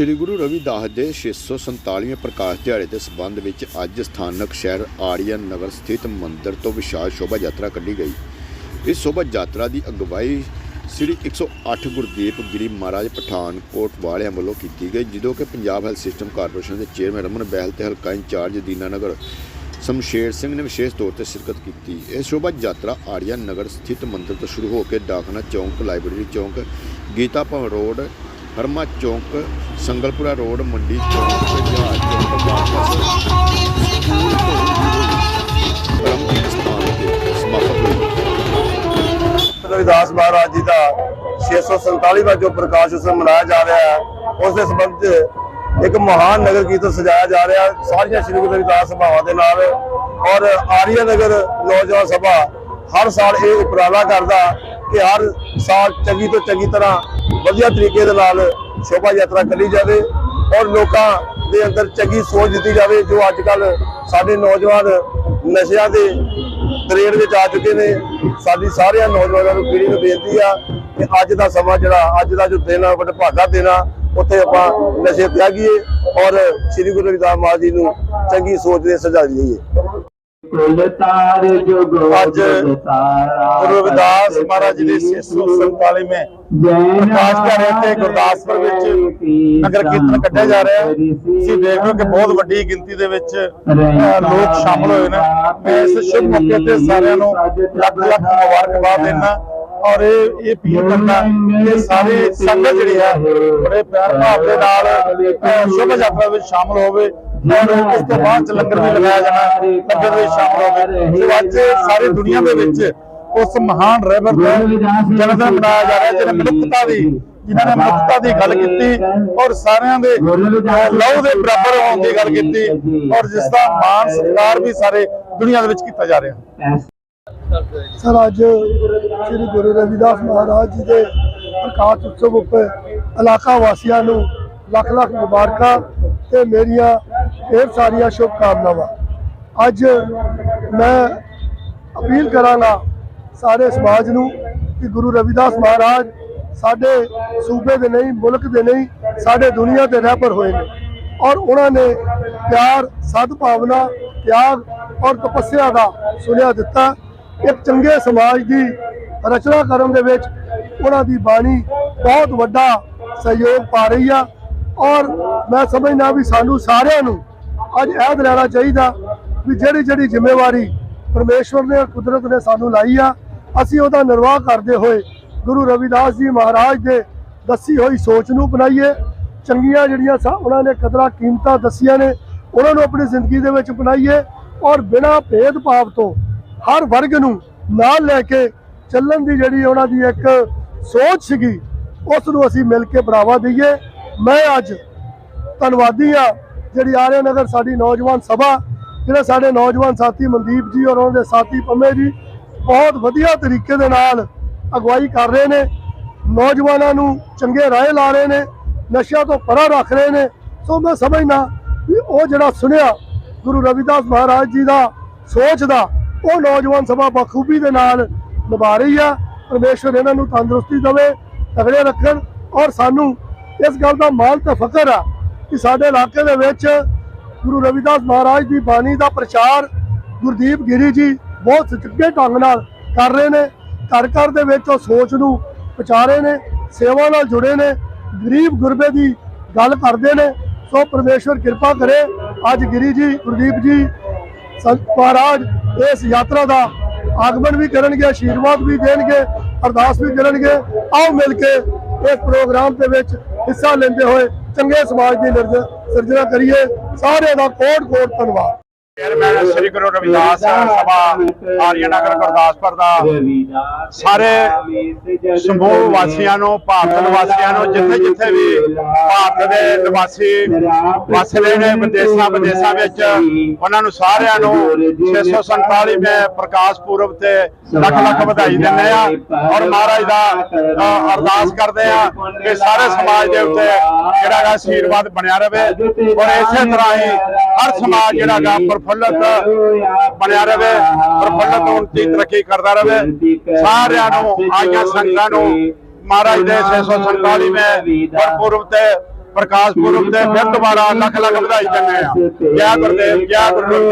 ਸ੍ਰੀ ਗੁਰੂ ਰਵਿਦਾਸ ਦੇ 647ਵੇਂ ਪ੍ਰਕਾਸ਼ ਦਿਹਾੜੇ ਦੇ ਸਬੰਧ ਵਿੱਚ ਅੱਜ ਸਥਾਨਕ ਸ਼ਹਿਰ ਆਰੀਅਨ ਨਗਰ ਸਥਿਤ ਮੰਦਿਰ ਤੋਂ ਵਿਸ਼ਾਲ ਸ਼ੋਭਾ ਯਾਤਰਾ ਕੱਢੀ ਗਈ। ਇਸ ਸ਼ੋਭਾ ਯਾਤਰਾ ਦੀ ਅਗਵਾਈ ਸ੍ਰੀ 108 ਗੁਰਦੀਪ ਗਿਰੀ ਮਹਾਰਾਜ ਪਠਾਨਕੋਟ ਵਾਲਿਆਂ ਵੱਲੋਂ ਕੀਤੀ ਗਈ, ਜਦੋਂ ਕਿ ਪੰਜਾਬ ਹੈਲਥ ਸਿਸਟਮ ਕਾਰਪੋਰੇਸ਼ਨ ਦੇ ਚੇਅਰਮੈਨ ਰਮਨ ਬਹਿਲ ਤੇ ਹਲਕਾ ਇੰਚਾਰਜ ਦੀਨਾਨਗਰ ਸ਼ਮਸ਼ੇਰ ਸਿੰਘ ਨੇ ਵਿਸ਼ੇਸ਼ ਤੌਰ ਤੇ ਸ਼ਿਰਕਤ ਕੀਤੀ। ਇਹ ਸ਼ੋਭਾ ਯਾਤਰਾ ਆਰੀਅਨ ਨਗਰ ਸਥਿਤ ਮੰਦਿਰ ਤੋਂ ਸ਼ੁਰੂ ਹੋ ਕੇ ਡਾਕਨਾ ਚੌਂਕ, ਲਾਇਬ੍ਰੇਰੀ ਚੌਂਕ, ਗੀਤਾ ਭਵਨ ਰੋਡ ਹਰਮਾ ਚੌਂਕ, ਸੰਗਲਪੁਰਾ ਰੋਡ, ਮੰਡੀ ਚੌਂਕ ਤੇ ਜਹਾਜ਼ ਚੌਂਕ ਵਾਪਸ ਸਕੂਲ ਤੋਂ ਬ੍ਰਹਮਜੀਤ ਸਥਾਨ ਤੇ ਸਮਾਪਤ ਹੋਈ। ਰਵਿਦਾਸ ਮਹਾਰਾਜ ਜੀ ਦਾ। 647ਵਾਂ ਜੋ ਪ੍ਰਕਾਸ਼ ਉਤਸਵ ਮਨਾਇਆ ਜਾ ਰਿਹਾ ਹੈ, ਉਸ ਦੇ ਸੰਬੰਧ 'ਚ ਇੱਕ ਮਹਾਨ ਨਗਰ ਕੀਰਤਨ ਸਜਾਇਆ ਜਾ ਰਿਹਾ ਸਾਰੀਆਂ ਸ਼੍ਰੀ ਗੁਰੂ ਰਵਿਦਾਸ ਸਭਾਵਾਂ ਦੇ ਨਾਲ ਔਰ ਆਰੀਆ ਨਗਰ ਨੌਜਵਾਨ ਸਭਾ ਹਰ ਸਾਲ ਇਹ ਉਪਰਾਲਾ ਕਰਦਾ ਕਿ ਹਰ ਸਾਲ ਚੰਗੀ ਤੋਂ ਚੰਗੀ ਤਰ੍ਹਾਂ ਵਧੀਆ ਤਰੀਕੇ ਦੇ ਨਾਲ ਸ਼ੋਭਾ ਯਾਤਰਾ ਕੱਢੀ ਜਾਵੇ ਔਰ ਲੋਕਾਂ ਦੇ ਅੰਦਰ ਚੰਗੀ ਸੋਚ ਦਿੱਤੀ ਜਾਵੇ, ਜੋ ਅੱਜ ਕੱਲ ਸਾਡੇ ਨੌਜਵਾਨ ਨਸ਼ਿਆਂ ਦੇ ਤਰੇੜ ਵਿੱਚ ਆ ਚੁੱਕੇ ਨੇ। ਸਾਡੀ ਸਾਰਿਆਂ ਨੌਜਵਾਨਾਂ ਨੂੰ ਪੀੜ੍ਹੀ ਨੂੰ ਬੇਨਤੀ ਆ ਕਿ ਅੱਜ ਦਾ ਸਮਾਂ ਜਿਹੜਾ, ਅੱਜ ਦਾ ਜੋ ਦਿਨ ਆ ਬੜਾ ਭਾਗਾ ਦਿਨ ਆ, ਉੱਥੇ ਆਪਾਂ ਨਸ਼ੇ ਤਿਆਗੀਏ ਔਰ ਸ੍ਰੀ ਗੁਰੂ ਰਵਿਦਾਸ ਮਹਾਰਾਜ ਜੀ ਨੂੰ ਚੰਗੀ ਸੋਚ ਦੇ ਸਜਾ ਲਈਏ ਕੁਲ ਤਾਰ ਜੁਗ ਅੱਜ ਗੁਰੂ ਰਵਿਦਾਸ ਮਹਾਰਾਜ ਜੀ ਦੇ 647ਵੇਂ ਪ੍ਰਕਾਸ਼ ਦਿਹਾੜੇ ਤੇ ਗੁਰਦਾਸਪੁਰ ਵਿੱਚ ਨਗਰ ਕੀਰਤਨ ਕੱਢਿਆ ਜਾ ਰਿਹਾ ਹੈ। ਤੁਸੀਂ ਦੇਖ ਰਹੇ ਹੋ ਕਿ ਬਹੁਤ ਵੱਡੀ ਗਿਣਤੀ ਦੇ ਵਿੱਚ ਅਹ, ਲੋਕ ਸ਼ਾਮਲ ਹੋਏ ਨੇ। ਮੈਂ ਇਸ ਸ਼ੁਭ ਮੌਕੇ ਤੇ ਸਾਰਿਆਂ ਨੂੰ ਲੱਖ ਲੱਖ ਮੁਬਾਰਕਬਾਦ ਦਿੰਦਾ ਔਰ ਇਹ ਇਹ ਅਪੀਲ ਕਰਦਾ ਕਿ ਸਾਰੇ ਸੰਗਤ ਜਿਹੜੀ ਹੈ ਬੜੇ ਪਿਆਰ ਭਾਵ ਦੇ ਨਾਲ ਸ਼ੁਭ ਯਾਤਰਾ ਵਿੱਚ ਸ਼ਾਮਲ ਹੋਵੇ। ਔਰ ਇਸ ਤੋਂ ਬਾਅਦ ਚ ਲੰਗਰ ਵੀ ਲਗਾਇਆ ਜਾਣਾ, ਲੰਗਰ ਵਿੱਚ ਸ਼ਾਮਲ ਹੋਵੇ ਸੋ ਅੱਜ ਸਾਰੀ ਦੁਨੀਆ ਦੇ ਵਿੱਚ ਉਸ ਮਹਾਨ ਰਹਿਬਰ ਦਾ ਜਨਮ ਮਨਾਇਆ ਜਾ ਰਿਹਾ, ਜਿਹਨੇ ਮਨੁੱਖਤਾ ਦੀ ਜਿਨ੍ਹਾਂ ਨੇ ਮਨੁੱਖਤਾ ਦੀ ਗੱਲ ਕੀਤੀ ਔਰ ਸਾਰਿਆਂ ਦੇ ਲਹੂ ਦੇ ਬਰਾਬਰ ਹੋਣ ਦੀ ਗੱਲ ਕੀਤੀ ਔਰ ਜਿਸ ਦਾ ਮਾਣ ਸਤਿਕਾਰ ਵੀ ਸਾਰੇ ਦੁਨੀਆ ਦੇ ਵਿੱਚ ਕੀਤਾ ਜਾ ਰਿਹਾ। ਸਰ, ਅੱਜ ਸ੍ਰੀ ਗੁਰੂ ਰਵਿਦਾਸ ਮਹਾਰਾਜ ਜੀ ਦੇ ਪ੍ਰਕਾਸ਼ ਉਤਸਵ ਉੱਪਰ ਇਲਾਕਾ ਵਾਸੀਆਂ ਨੂੰ ਲੱਖ ਲੱਖ ਮੁਬਾਰਕਾਂ ਤੇ ਮੇਰੀਆਂ ਇਹ ਸਾਰੀਆਂ ਸ਼ੁਭ ਕਾਮਨਾਵਾਂ ਅੱਜ ਮੈਂ ਅਪੀਲ ਕਰਾਂਗਾ ਸਾਰੇ ਸਮਾਜ ਨੂੰ ਕਿ ਗੁਰੂ ਰਵਿਦਾਸ ਮਹਾਰਾਜ ਸਾਡੇ ਸੂਬੇ ਦੇ ਨਹੀਂ, ਮੁਲਕ ਦੇ ਨਹੀਂ, ਸਾਡੇ ਦੁਨੀਆ ਦੇ ਰਹਿਬਰ ਹੋਏ ਨੇ। ਔਰ ਉਹਨਾਂ ਨੇ ਪਿਆਰ, ਸਦਭਾਵਨਾ ਤਿਆਗ ਔਰ ਤਪੱਸਿਆ ਦਾ ਸੁਨੇਹਾ ਦਿੱਤਾ। ਇੱਕ ਚੰਗੇ ਸਮਾਜ ਦੀ ਰਚਨਾ ਕਰਨ ਦੇ ਵਿੱਚ ਉਹਨਾਂ ਦੀ ਬਾਣੀ ਬਹੁਤ ਵੱਡਾ ਸਹਿਯੋਗ ਪਾ ਰਹੀ ਆ। ਔਰ ਮੈਂ ਸਮਝਦਾ ਵੀ ਸਾਨੂੰ ਸਾਰਿਆਂ ਨੂੰ ਅੱਜ ਐਦ ਲੈਣਾ ਚਾਹੀਦਾ ਵੀ ਜਿਹੜੀ ਜਿਹੜੀ ਜ਼ਿੰਮੇਵਾਰੀ ਪਰਮੇਸ਼ਵਰ ਨੇ, ਕੁਦਰਤ ਨੇ ਸਾਨੂੰ ਲਾਈ ਆ, ਅਸੀਂ ਉਹਦਾ ਨਿਰਵਾਹ ਕਰਦੇ ਹੋਏ ਗੁਰੂ ਰਵਿਦਾਸ ਜੀ ਮਹਾਰਾਜ ਦੇ ਦੱਸੀ ਹੋਈ ਸੋਚ ਨੂੰ ਅਪਣਾਈਏ। ਚੰਗੀਆਂ ਜਿਹੜੀਆਂ ਸਾ, ਉਹਨਾਂ ਨੇ ਕਦਰਾਂ ਕੀਮਤਾਂ ਦੱਸੀਆਂ ਨੇ, ਉਹਨਾਂ ਨੂੰ ਆਪਣੀ ਜ਼ਿੰਦਗੀ ਦੇ ਵਿੱਚ ਅਪਣਾਈਏ ਔਰ ਬਿਨਾਂ ਭੇਦਭਾਵ ਤੋਂ ਹਰ ਵਰਗ ਨੂੰ ਨਾਲ ਲੈ ਕੇ ਚੱਲਣ ਦੀ ਜਿਹੜੀ ਉਹਨਾਂ ਦੀ ਇੱਕ ਸੋਚ ਸੀਗੀ, ਉਸ ਨੂੰ ਅਸੀਂ ਮਿਲ ਕੇ ਬੜਾਵਾ ਦਈਏ। ਮੈਂ ਅੱਜ ਧੰਨਵਾਦੀ ਆ ਜਿਹੜੀ ਆਰਿਆ ਨਗਰ, ਸਾਡੀ ਨੌਜਵਾਨ ਸਭਾ, ਜਿਹੜੇ ਸਾਡੇ ਨੌਜਵਾਨ ਸਾਥੀ ਮਨਦੀਪ ਜੀ ਔਰ ਉਹਨਾਂ ਦੇ ਸਾਥੀ ਪੰਮੇ ਜੀ, ਬਹੁਤ ਵਧੀਆ ਤਰੀਕੇ ਦੇ ਨਾਲ ਅਗਵਾਈ ਕਰ ਰਹੇ ਨੇ। ਨੌਜਵਾਨਾਂ ਨੂੰ ਚੰਗੇ ਰਾਹ ਲਾ ਰਹੇ ਨੇ, ਨਸ਼ਿਆਂ ਤੋਂ ਪਰਾਂ ਰੱਖ ਰਹੇ ਨੇ। ਸੋ ਮੈਂ ਸਮਝਦਾ ਵੀ ਉਹ ਜਿਹੜਾ ਸੁਣਿਆ ਗੁਰੂ ਰਵਿਦਾਸ ਮਹਾਰਾਜ ਜੀ ਦਾ ਸੋਚ ਦਾ, ਉਹ ਨੌਜਵਾਨ ਸਭਾ ਬਖੂਬੀ ਦੇ ਨਾਲ ਨਿਭਾ ਰਹੀ ਆ। ਪਰਮੇਸ਼ਵਰ ਇਹਨਾਂ ਨੂੰ ਤੰਦਰੁਸਤੀ ਦੇਵੇ, ਤਗੜੇ ਰੱਖਣ ਔਰ ਸਾਨੂੰ ਇਸ ਗੱਲ ਦਾ ਮਾਣ ਤੇ ਫਖਰ ਆ ਕਿ ਸਾਡੇ ਇਲਾਕੇ ਦੇ ਵਿੱਚ ਗੁਰੂ ਰਵਿਦਾਸ ਮਹਾਰਾਜ ਦੀ ਬਾਣੀ ਦਾ ਪ੍ਰਚਾਰ ਗੁਰਦੀਪ ਗਿਰੀ ਜੀ ਬਹੁਤ ਸੁਚੱਜੇ ਢੰਗ ਨਾਲ ਕਰ ਰਹੇ ਨੇ। ਘਰ ਘਰ ਦੇ ਵਿੱਚ ਉਹ ਸੋਚ ਨੂੰ ਪਹੁੰਚਾ ਰਹੇ ਨੇ, ਸੇਵਾ ਨਾਲ ਜੁੜੇ ਨੇ, ਗਰੀਬ ਗੁਰਬੇ ਦੀ ਗੱਲ ਕਰਦੇ ਨੇ। ਸੋ ਪਰਮੇਸ਼ਵਰ ਕਿਰਪਾ ਕਰੇ, ਅੱਜ ਗਿਰੀ ਜੀ, ਗੁਰਦੀਪ ਜੀ ਸੰਤ ਮਹਾਰਾਜ ਇਸ ਯਾਤਰਾ ਦਾ ਆਗਮਨ ਵੀ ਕਰਨਗੇ, ਆਸ਼ੀਰਵਾਦ ਵੀ ਦੇਣਗੇ, ਅਰਦਾਸ ਵੀ ਕਰਨਗੇ। ਆਓ ਮਿਲ ਕੇ ਇਸ ਪ੍ਰੋਗਰਾਮ ਦੇ ਵਿੱਚ ਹਿੱਸਾ ਲੈਂਦੇ ਹੋਏ ਚੰਗੇ ਸਮਾਜ ਦੀ ਸਿਰਜਣਾ ਕਰੀਏ ਸਾਰਿਆਂ ਦਾ ਕੋਟ ਕੋਟ ਧੰਨਵਾਦ। ਚੇਅਰਮੈਨ ਸ੍ਰੀ ਗੁਰੂ ਰਵਿਦਾਸ ਸਭਾ, ਆਰੀਆਨਗਰ, ਗੁਰਦਾਸਪੁਰ ਦਾ। ਸਾਰੇ ਸਮੂਹ ਵਾਸੀਆਂ ਨੂੰ, ਭਾਰਤ ਨਿਵਾਸੀਆਂ ਨੂੰ, ਜਿੱਥੇ ਜਿੱਥੇ ਵੀ ਭਾਰਤ ਦੇ ਨਿਵਾਸੀ ਵਸਦੇ ਨੇ, ਵਿਦੇਸ਼ਾਂ ਵਿਦੇਸ਼ਾਂ ਵਿੱਚ, ਉਹਨਾਂ ਨੂੰ ਸਾਰਿਆਂ ਨੂੰ 647ਵੇਂ ਪ੍ਰਕਾਸ਼ ਪੁਰਬ ਤੇ ਲੱਖ ਲੱਖ ਵਧਾਈ ਦਿੰਦੇ ਆ ਔਰ ਮਹਾਰਾਜ ਦਾ ਅਰਦਾਸ ਕਰਦੇ ਆ ਕਿ ਸਾਰੇ ਸਮਾਜ ਦੇ ਉੱਤੇ ਜਿਹੜਾ ਹੈਗਾ ਆਸ਼ੀਰਵਾਦ ਬਣਿਆ ਰਵੇ ਔਰ ਇਸੇ ਤਰ੍ਹਾਂ ਹੀ ਹਰ ਸਮਾਜ ਜਿਹੜਾ ਹੈਗਾ ਪ੍ਰਫੁੱਲਤ ਬਣਿਆ ਰਵੇ ਪ੍ਰਫੁੱਲਤ ਉਨਤੀ ਤਰੱਕੀ ਕਰਦਾ ਰਵੇ ਸਾਰਿਆਂ ਨੂੰ, ਆਈਆਂ ਸੰਗਤਾਂ ਨੂੰ, ਮਹਾਰਾਜ ਦੇ 647ਵੇਂ ਗੁਰਪੁਰਬ ਤੇ, ਪ੍ਰਕਾਸ਼ ਪੁਰਬ ਤੇ ਫਿਰ ਦੁਬਾਰਾ ਲੱਖ ਲੱਖ ਵਧਾਈ ਦਿੰਦੇ ਆ ਜੈ ਗੁਰਦੇਵ, ਜੈ ਗੁਰੂ